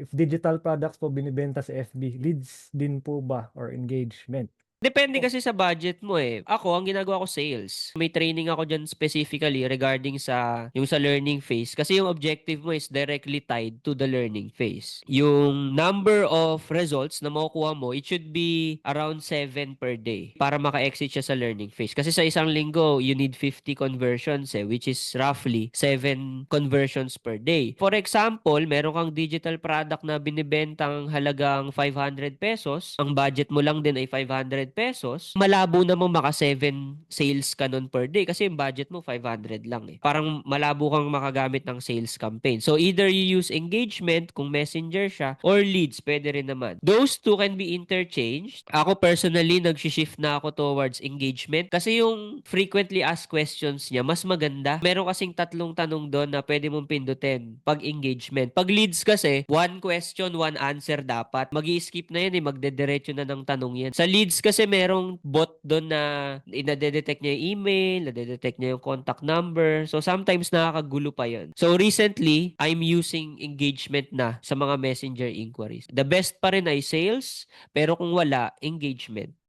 If digital products po binibenta sa FB, leads din po ba or engagement? Depende kasi sa budget mo eh. Ako, ang ginagawa ko sales. May training ako dyan specifically regarding sa yung sa learning phase. Kasi yung objective mo is directly tied to the learning phase. Yung number of results na makukuha mo, it should be around 7 per day para maka-exit siya sa learning phase. Kasi sa isang linggo, you need 50 conversions eh, which is roughly 7 conversions per day. For example, meron kang digital product na binibentang halagang 500 pesos. Ang budget mo lang din ay 500 pesos, malabo namang maka 7 sales ka nun per day kasi yung budget mo 500 lang eh. Parang malabo kang makagamit ng sales campaign. So either you use engagement kung messenger siya or leads, pwede rin naman. Those two can be interchanged. Ako personally, nag-shift na ako towards engagement kasi yung frequently asked questions niya, mas maganda. Meron kasing tatlong tanong doon na pwede mong pindutin pag engagement. Pag leads kasi, one question, one answer dapat. mag skip na yan eh, magdediretso na ng tanong yan. Sa leads kasi merong bot doon na inadedetect niya yung email, nadedetect niya yung contact number. So sometimes nakakagulo pa yun. So recently, I'm using engagement na sa mga messenger inquiries. The best pa rin ay sales, pero kung wala, engagement.